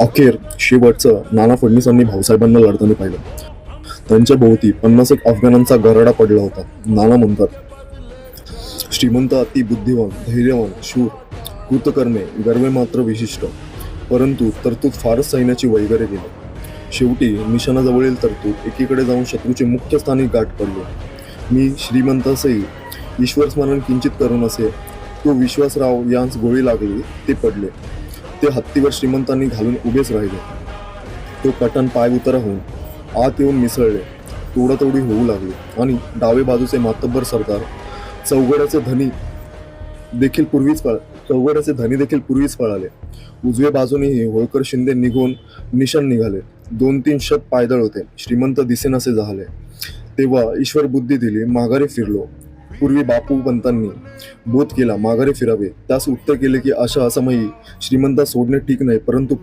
अखेर शेवटचं नाना फडणवीसांनी भाऊसाहेबांना लढताना पाहिलं. त्यांच्या भोवती पन्नास एक अफगाणांचा गराडा पडला होता. नाना म्हणतात श्रीमंत अति बुद्धिवान धैर्यवान शूर कृतकर्मे गर्वे मात्र विशिष्ट. परंतु तरतूद फारच सैन्याची वैगरे गेली. शेवटी निशाणाजवळील तरतूद एकीकडे जाऊन शत्रूचे मुख्य स्थानी गाठ पडले. मी श्रीमंतासही ईश्वर स्मरण किंचित करून असे तो विश्वासराव यांस गोळी लागली ते पडले. ते हत्तीवर श्रीमंतांनी घालून उभेच राहिले. तो कटन पाय उतारा होऊन आत येऊन मिसळले. तोडातोडी होऊ लागली आणि डावे बाजूचे मातब्बर सरदार चौघड्याचे धनी देखील पूर्वीच पळ चौघड्याचे धनी देखील पूर्वीच पळाले. उजव्या बाजूनेही होळकर शिंदे निघून निशाण निघाले. दोन तीन शत पायदळ होते. श्रीमंत दिसेनासे झाले. तेव्हा ईश्वर बुद्धी दिली माघारी फिरलो. पूर्वी बापू पंतांनी बोध केला माघारी फिरावे. त्यास उत्तर केले की अशा असमयी. श्रीमंता सोडणे ठीक नाही परंतु